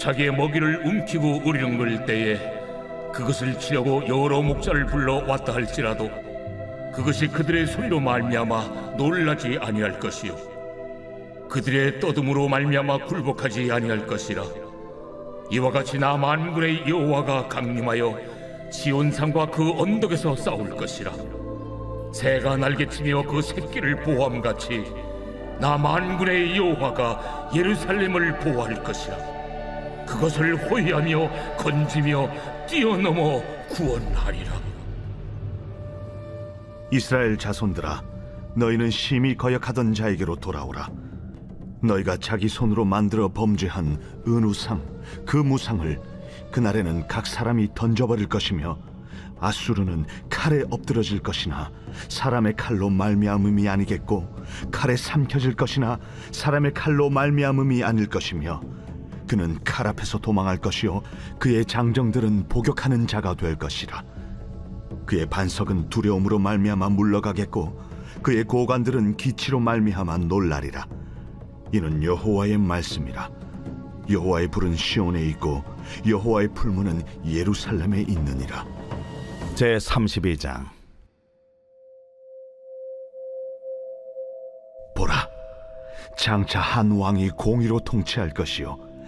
자기의 먹이를 움키고 우리렁거릴 때에 그것을 치려고 여러 목자를 불러 왔다 할지라도 그것이 그들의 소리로 말미암아 놀라지 아니할 것이요. 그들의 떠듬으로 말미암아 굴복하지 아니할 것이라. 이와 같이 나 만군의 여호와가 강림하여 지온산과 그 언덕에서 싸울 것이라. 새가 날개치며 그 새끼를 보호함같이 나 만군의 여호와가 예루살렘을 보호할 것이라 그것을 호위하며 건지며 뛰어넘어 구원하리라. 이스라엘 자손들아 너희는 심히 거역하던 자에게로 돌아오라. 너희가 자기 손으로 만들어 범죄한 은우상 그 무상을 그날에는 각 사람이 던져버릴 것이며 아수르는 칼에 엎드러질 것이나 사람의 칼로 말미암음이 아니겠고 칼에 삼켜질 것이나 사람의 칼로 말미암음이 아닐 것이며 그는 칼 앞에서 도망할 것이요 그의 장정들은 복역하는 자가 될 것이라. 그의 반석은 두려움으로 말미암아 물러가겠고 그의 고관들은 기치로 말미암아 놀라리라. 이는 여호와의 말씀이라. 여호와의 불은 시온에 있고 여호와의 풀무는 예루살렘에 있느니라. 제 32장. 보라 장차 한 왕이 공의로 통치할 것이요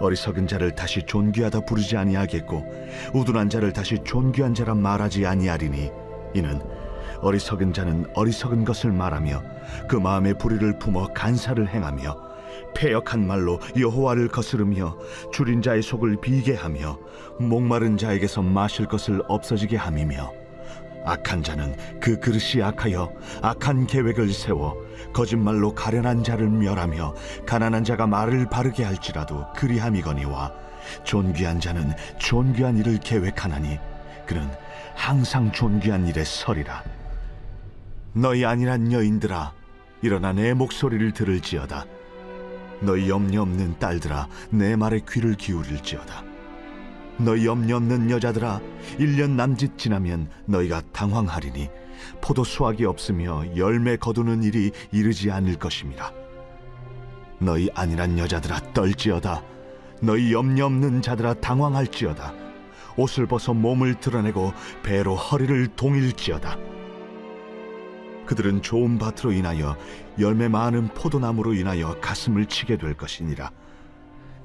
어리석은 자를 다시 존귀하다 부르지 아니하겠고 우둔한 자를 다시 존귀한 자라 말하지 아니하리니 이는 어리석은 자는 어리석은 것을 말하며 그 마음의 불의를 품어 간사를 행하며 패역한 말로 여호와를 거스르며 줄인 자의 속을 비게 하며 목마른 자에게서 마실 것을 없어지게 함이며 악한 자는 그 그릇이 악하여 악한 계획을 세워 거짓말로 가련한 자를 멸하며 가난한 자가 말을 바르게 할지라도 그리함이거니와 존귀한 자는 존귀한 일을 계획하나니 그는 항상 존귀한 일에 서리라. 너희 아니란 여인들아 일어나 내 목소리를 들을지어다. 너희 염려 없는 딸들아 내 말에 귀를 기울일지어다 너희 염려 없는 여자들아 일년 남짓 지나면 너희가 당황하리니 포도 수확이 없으며 열매 거두는 일이 이르지 않을 것임이라 너희 아니란 여자들아 떨지어다. 너희 염려 없는 자들아 당황할지어다. 옷을 벗어 몸을 드러내고 배로 허리를 동일지어다. 그들은 좋은 밭으로 인하여 열매 많은 포도나무로 인하여 가슴을 치게 될 것이니라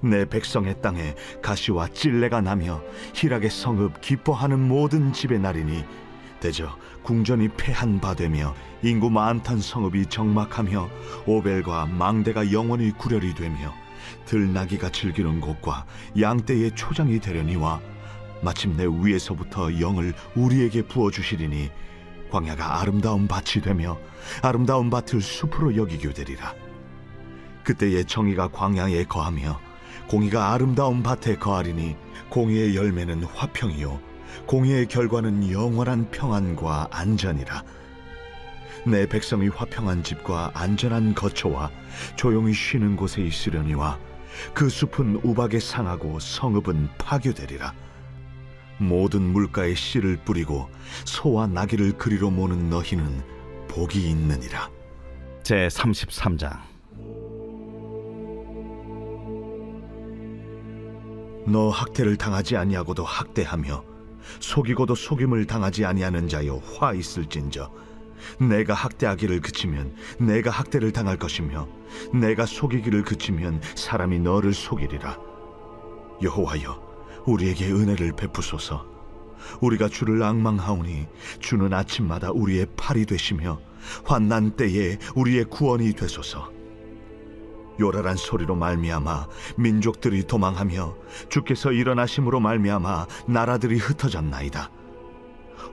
내 백성의 땅에 가시와 찔레가 나며 희락의 성읍 기뻐하는 모든 집의 날이니 대저 궁전이 패한 바 되며 인구 많던 성읍이 정막하며 오벨과 망대가 영원히 구렬이 되며 들나귀가 즐기는 곳과 양떼의 초장이 되려니와 마침내 위에서부터 영을 우리에게 부어 주시리니 광야가 아름다운 밭이 되며 아름다운 밭을 숲으로 여기게 되리라. 그때의 정의가 광야에 거하며 공의가 아름다운 밭에 거하리니 공의의 열매는 화평이요. 공의의 결과는 영원한 평안과 안전이라. 내 백성이 화평한 집과 안전한 거처와 조용히 쉬는 곳에 있으려니와 그 숲은 우박에 상하고 성읍은 파괴되리라. 모든 물가에 씨를 뿌리고 소와 나귀를 그리로 모는 너희는 복이 있느니라. 제 33장 너 학대를 당하지 아니하고도 학대하며 속이고도 속임을 당하지 아니하는 자여 화 있을진저. 내가 학대하기를 그치면 내가 학대를 당할 것이며 내가 속이기를 그치면 사람이 너를 속이리라. 여호와여 우리에게 은혜를 베푸소서. 우리가 주를 앙망하오니 주는 아침마다 우리의 팔이 되시며 환난 때에 우리의 구원이 되소서 요란한 소리로 말미암아 민족들이 도망하며 주께서 일어나심으로 말미암아 나라들이 흩어졌나이다.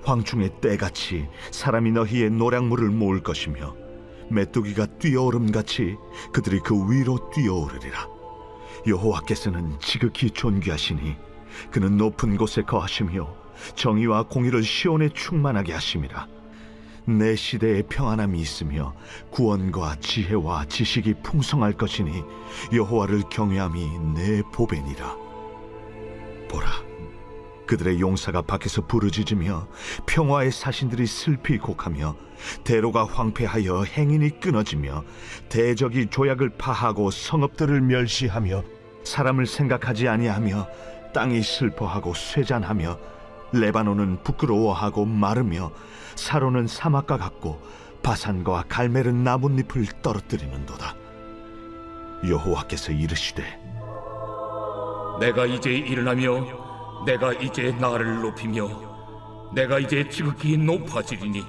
황충의 때같이 사람이 너희의 노량물을 모을 것이며 메뚜기가 뛰어오름같이 그들이 그 위로 뛰어오르리라. 여호와께서는 지극히 존귀하시니 그는 높은 곳에 거하시며 정의와 공의를 시온에 충만하게 하심이라. 내 시대에 평안함이 있으며 구원과 지혜와 지식이 풍성할 것이니 여호와를 경외함이 내 보배니라. 보라 그들의 용사가 밖에서 부르짖으며 평화의 사신들이 슬피 곡하며 대로가 황폐하여 행인이 끊어지며 대적이 조약을 파하고 성읍들을 멸시하며 사람을 생각하지 아니하며 땅이 슬퍼하고 쇠잔하며 레바논은 부끄러워하고 마르며 사로는 사막과 같고 바산과 갈멜은 나뭇잎을 떨어뜨리는도다. 여호와께서 이르시되 내가 이제 일어나며 내가 이제 나를 높이며 내가 이제 지극히 높아지리니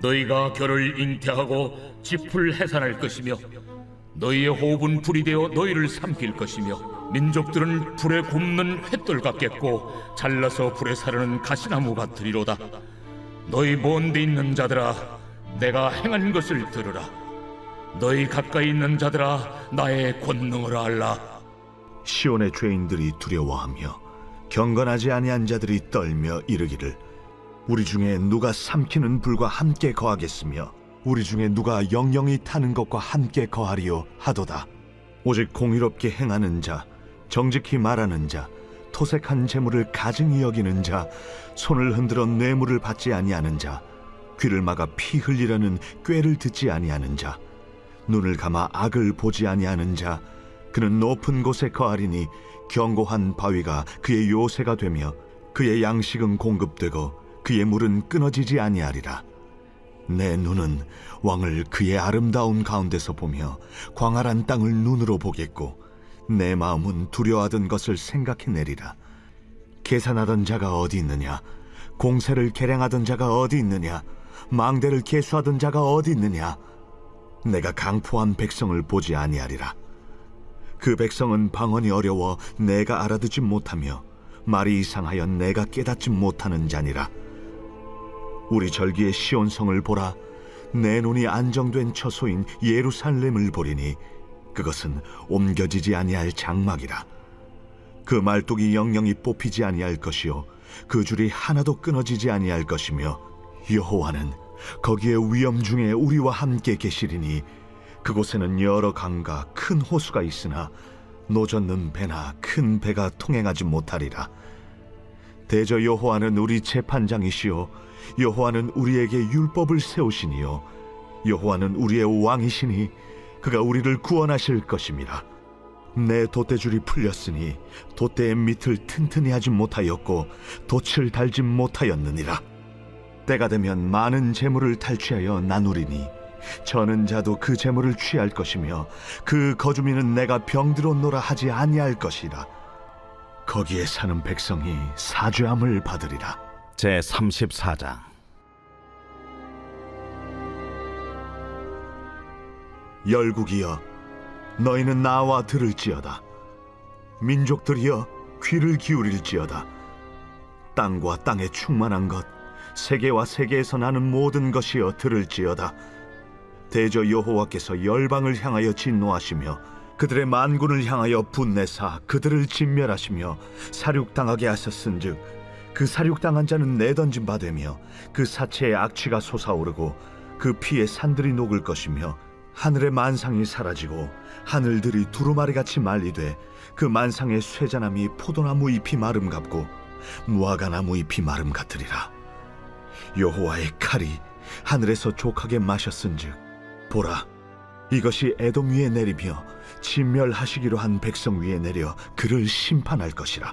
너희가 결을 잉태하고 짚을 해산할 것이며 너희의 호흡은 불이 되어 너희를 삼킬 것이며 민족들은 불에 굽는 횃돌 같겠고 잘라서 불에 사르는 가시나무 같으리로다. 너희 먼데 있는 자들아 내가 행한 것을 들으라. 너희 가까이 있는 자들아 나의 권능을 알라. 시온의 죄인들이 두려워하며 경건하지 아니한 자들이 떨며 이르기를 우리 중에 누가 삼키는 불과 함께 거하겠으며 우리 중에 누가 영영이 타는 것과 함께 거하리요 하도다. 오직 공의롭게 행하는 자 정직히 말하는 자 토색한 재물을 가증히 여기는 자 손을 흔들어 뇌물을 받지 아니하는 자 귀를 막아 피 흘리려는 꾀를 듣지 아니하는 자 눈을 감아 악을 보지 아니하는 자 그는 높은 곳에 거하리니 견고한 바위가 그의 요새가 되며 그의 양식은 공급되고 그의 물은 끊어지지 아니하리라. 내 눈은 왕을 그의 아름다운 가운데서 보며 광활한 땅을 눈으로 보겠고 내 마음은 두려워하던 것을 생각해내리라. 계산하던 자가 어디 있느냐? 공세를 계량하던 자가 어디 있느냐? 망대를 계수하던 자가 어디 있느냐? 내가 강포한 백성을 보지 아니하리라. 그 백성은 방언이 어려워 내가 알아듣지 못하며 말이 이상하여 내가 깨닫지 못하는 자니라. 우리 절기의 시온성을 보라. 내 눈이 안정된 처소인 예루살렘을 보리니 그것은 옮겨지지 아니할 장막이라. 그 말뚝이 영영이 뽑히지 아니할 것이요 그 줄이 하나도 끊어지지 아니할 것이며 여호와는 거기에 위엄 중에 우리와 함께 계시리니 그곳에는 여러 강과 큰 호수가 있으나 노젓는 배나 큰 배가 통행하지 못하리라. 대저 여호와는 우리 재판장이시요 여호와는 우리에게 율법을 세우시니요 여호와는 우리의 왕이시니 그가 우리를 구원하실 것입니다. 내 돛대줄이 풀렸으니 돛대의 밑을 튼튼히 하지 못하였고 돛을 달지 못하였느니라. 때가 되면 많은 재물을 탈취하여 나누리니 저는 자도 그 재물을 취할 것이며 그 거주민은 내가 병들었노라 하지 아니할 것이라. 거기에 사는 백성이 사죄함을 받으리라. 제 34장 열국이여 너희는 나와 들을지어다. 민족들이여 귀를 기울일지어다. 땅과 땅에 충만한 것 세계와 세계에서 나는 모든 것이여 들을지어다. 대저 여호와께서 열방을 향하여 진노하시며 그들의 만군을 향하여 분내사 그들을 진멸하시며 사륙당하게 하셨은즉 그 사륙당한 자는 내던진 바 되며 그 사체의 악취가 솟아오르고 그 피에 산들이 녹을 것이며 하늘의 만상이 사라지고 하늘들이 두루마리같이 말리되 그 만상의 쇠자나미 포도나무 잎이 마름 같고 무화과나무 잎이 마름 같으리라. 여호와의 칼이 하늘에서 족하게 마셨은즉 보라 이것이 에돔 위에 내리며 진멸하시기로 한 백성 위에 내려 그를 심판할 것이라.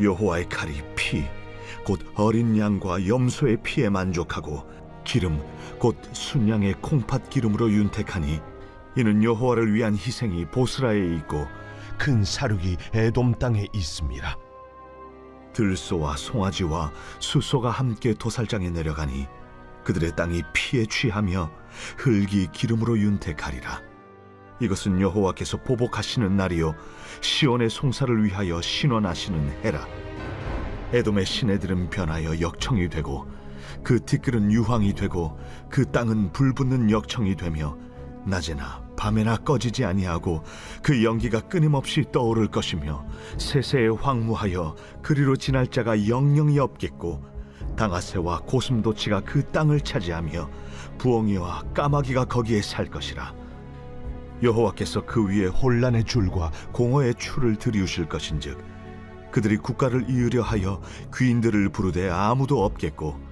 여호와의 칼이 피 곧 어린 양과 염소의 피에 만족하고 기름 곧 순양의 콩팥 기름으로 윤택하니 이는 여호와를 위한 희생이 보스라에 있고 큰 사륙이 에돔 땅에 있습니다. 들소와 송아지와 수소가 함께 도살장에 내려가니 그들의 땅이 피에 취하며 흙이 기름으로 윤택하리라 이것은 여호와께서 보복하시는 날이요 시온의 송사를 위하여 신원하시는 해라 에돔의 시내들은 변하여 역청이 되고 그 티끌은 유황이 되고 그 땅은 불붙는 역청이 되며 낮에나 밤에나 꺼지지 아니하고 그 연기가 끊임없이 떠오를 것이며 세세에 황무하여 그리로 지날 자가 영영이 없겠고 당아새와 고슴도치가 그 땅을 차지하며 부엉이와 까마귀가 거기에 살 것이라. 여호와께서 그 위에 혼란의 줄과 공허의 추를 들이우실 것인즉 그들이 국가를 이으려 하여 귀인들을 부르되 아무도 없겠고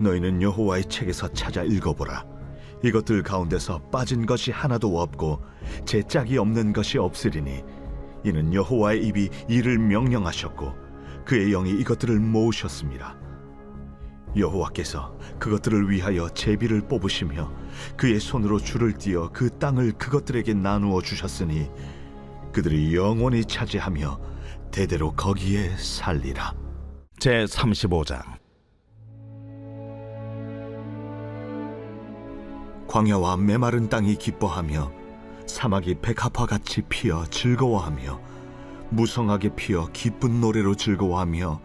너희는 여호와의 책에서 찾아 읽어보라. 이것들 가운데서 빠진 것이 하나도 없고 제 짝이 없는 것이 없으리니 이는 여호와의 입이 이를 명령하셨고 그의 영이 이것들을 모으셨습니다. 여호와께서 그것들을 위하여 제비를 뽑으시며 그의 손으로 줄을 띄어 그 땅을 그것들에게 나누어 주셨으니 그들이 영원히 차지하며 대대로 거기에 살리라. 제 35장 광야와 메마른 땅이 기뻐하며 사막이 백합화 같이 피어 즐거워하며 무성하게 피어 기쁜 노래로 즐거워하며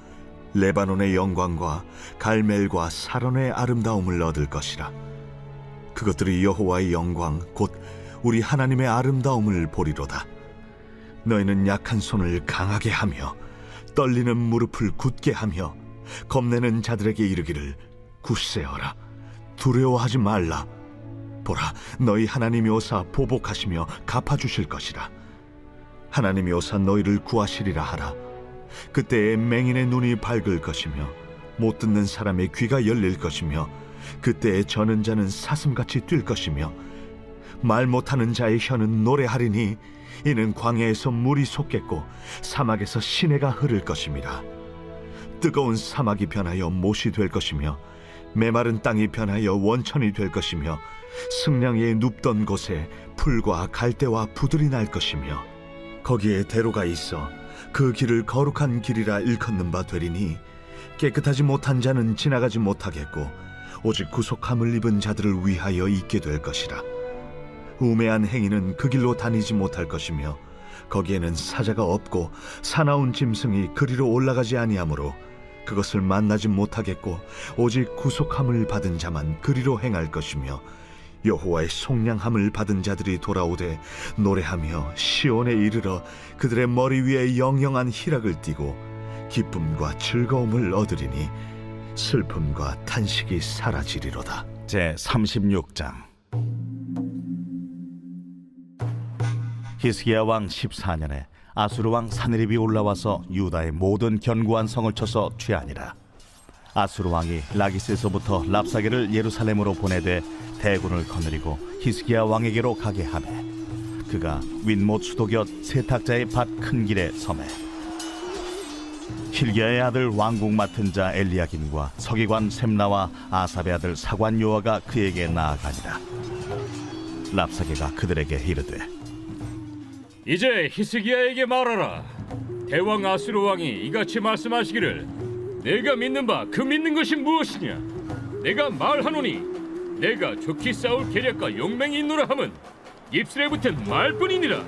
레바논의 영광과 갈멜과 사론의 아름다움을 얻을 것이라. 그것들이 여호와의 영광 곧 우리 하나님의 아름다움을 보리로다. 너희는 약한 손을 강하게 하며 떨리는 무릎을 굳게 하며 겁내는 자들에게 이르기를 굳세어라 두려워하지 말라 보라 너희 하나님이 오사 보복하시며 갚아주실 것이라 하나님이 오사 너희를 구하시리라 하라 그때에 맹인의 눈이 밝을 것이며 못 듣는 사람의 귀가 열릴 것이며 그때에 저는 자는 사슴같이 뛸 것이며 말 못하는 자의 혀는 노래하리니 이는 광야에서 물이 솟겠고 사막에서 시내가 흐를 것입니다. 뜨거운 사막이 변하여 못이 될 것이며 메마른 땅이 변하여 원천이 될 것이며 승냥이의 눕던 곳에 풀과 갈대와 부들이 날 것이며 거기에 대로가 있어 그 길을 거룩한 길이라 일컫는 바 되리니 깨끗하지 못한 자는 지나가지 못하겠고 오직 구속함을 입은 자들을 위하여 있게 될 것이라. 우매한 행위는 그 길로 다니지 못할 것이며 거기에는 사자가 없고 사나운 짐승이 그리로 올라가지 아니하므로 그것을 만나지 못하겠고 오직 구속함을 받은 자만 그리로 행할 것이며 여호와의 속량함을 받은 자들이 돌아오되 노래하며 시온에 이르러 그들의 머리 위에 영영한 희락을 띠고 기쁨과 즐거움을 얻으리니 슬픔과 탄식이 사라지리로다. 제 36장 히스기야 왕 14년에 아수르 왕 사느립이 올라와서 유다의 모든 견고한 성을 쳐서 취하니라 아수르 왕이 라기스에서부터 랍사게를 예루살렘으로 보내되 대군을 거느리고 히스기야 왕에게로 가게 하매 그가 윗못 수도 곁 세탁자의 밭 큰 길에 섬에 힐기야의 아들 왕국 맡은 자 엘리야김과 서기관 셈나와 아삽의 아들 사관 요아가 그에게 나아가니라 랍사게가 그들에게 이르되 이제 히스기야에게 말하라. 대왕 아수르 왕이 이같이 말씀하시기를 내가 믿는 바 그 믿는 것이 무엇이냐? 내가 말하노니 내가 좋게 싸울 계략과 용맹이 있노라 함은 입술에 붙은 말뿐이니라.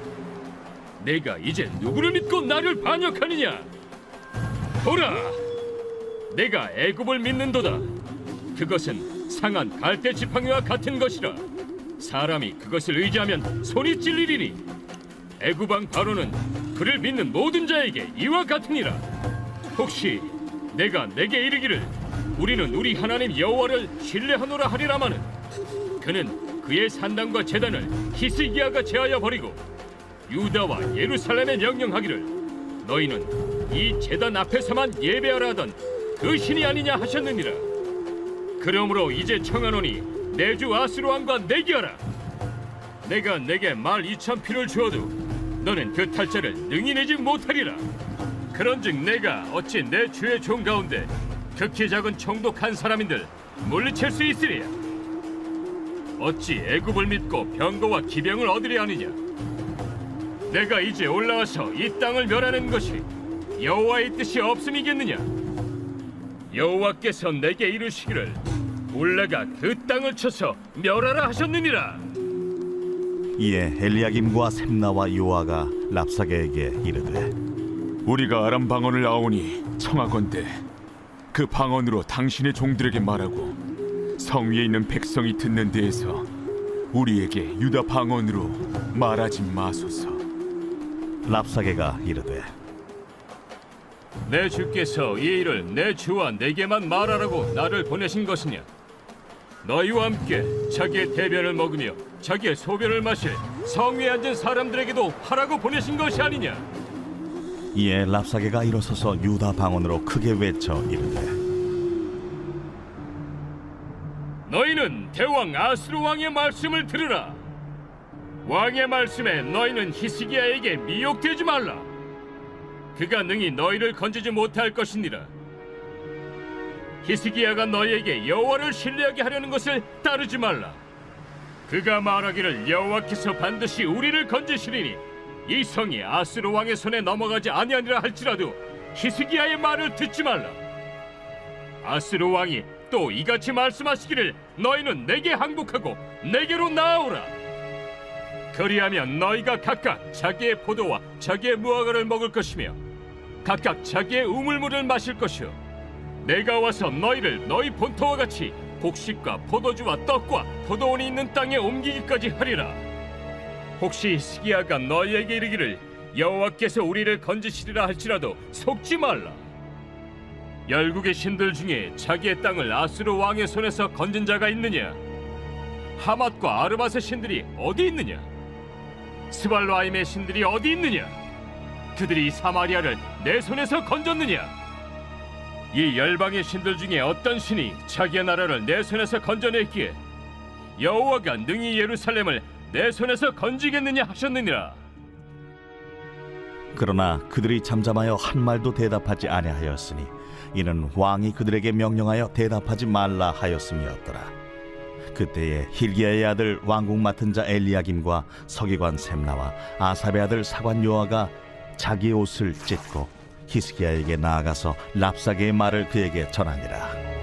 내가 이제 누구를 믿고 나를 반역하느냐? 보라, 내가 애굽을 믿는도다. 그것은 상한 갈대 지팡이와 같은 것이라. 사람이 그것을 의지하면 손이 찔리리니 애구방 바로는 그를 믿는 모든 자에게 이와 같으니라 혹시 내가 내게 이르기를 우리는 우리 하나님 여호와를 신뢰하노라 하리라마는 그는 그의 산당과 제단을 히스기야가 제하여 버리고 유다와 예루살렘에 명령하기를 너희는 이 제단 앞에서만 예배하라 하던 그 신이 아니냐 하셨느니라. 그러므로 이제 청하노니 내주 아스로 왕과 내기하라. 내가 내게 말 이천 피를 주어도 너는 그 탈자를 능히 내지 못하리라 그런즉 내가 어찌 내 주의 종 가운데 극히 작은 총독한 사람인들 물리칠 수 있으리야 어찌 애굽을 믿고 병거와 기병을 얻으려 하느냐? 내가 이제 올라와서 이 땅을 멸하는 것이 여호와의 뜻이 없음이겠느냐? 여호와께서 내게 이르시기를 울레가 그 땅을 쳐서 멸하라 하셨느니라. 이에 엘리야김과 셈나와 요아가 랍사게에게 이르되 우리가 아람 방언을 아오니 청하건대 그 방언으로 당신의 종들에게 말하고 성 위에 있는 백성이 듣는 데에서 우리에게 유다 방언으로 말하지 마소서. 랍사게가 이르되 내 주께서 이 일을 내 주와 내게만 말하라고 나를 보내신 것이냐 너희와 함께 자기의 대변을 먹으며 자기의 소변을 마실 성 위에 앉은 사람들에게도 하라고 보내신 것이 아니냐 이에 랍사게가 일어서서 유다 방언으로 크게 외쳐 이르되 너희는 대왕 아스루 왕의 말씀을 들으라. 왕의 말씀에 너희는 히스기야에게 미혹되지 말라. 그가 능히 너희를 건지지 못할 것이니라. 히스기야가 너희에게 여호와를 신뢰하게 하려는 것을 따르지 말라. 그가 말하기를 여호와께서 반드시 우리를 건지시리니 이 성이 아스루 왕의 손에 넘어가지 아니하니라 할지라도 히스기야의 말을 듣지 말라. 아스루 왕이 또 이같이 말씀하시기를 너희는 내게 항복하고 내게로 나아오라. 그리하면 너희가 각각 자기의 포도와 자기의 무화과를 먹을 것이며 각각 자기의 우물물을 마실 것이요. 내가 와서 너희를 너희 본토와 같이 곡식과 포도주와 떡과 포도원이 있는 땅에 옮기기까지 하리라. 혹시 스기야가 너희에게 이르기를 여호와께서 우리를 건지시리라 할지라도 속지 말라. 열국의 신들 중에 자기의 땅을 아수르 왕의 손에서 건진 자가 있느냐? 하맛과 아르밧의 신들이 어디 있느냐? 스발로아임의 신들이 어디 있느냐? 그들이 사마리아를 내 손에서 건졌느냐? 이 열방의 신들 중에 어떤 신이 자기의 나라를 내 손에서 건져냈기에 여호와가 능히 예루살렘을 내 손에서 건지겠느냐 하셨느니라. 그러나 그들이 잠잠하여 한 말도 대답하지 아니하였으니 이는 왕이 그들에게 명령하여 대답하지 말라 하였음이었더라. 그때에 힐기야의 아들 왕궁 맡은 자 엘리야김과 서기관 셈나와 아삽의 아들 사관 요아가 자기 옷을 찢고 히스기야에게 나아가서 랍사게의 말을 그에게 전하니라.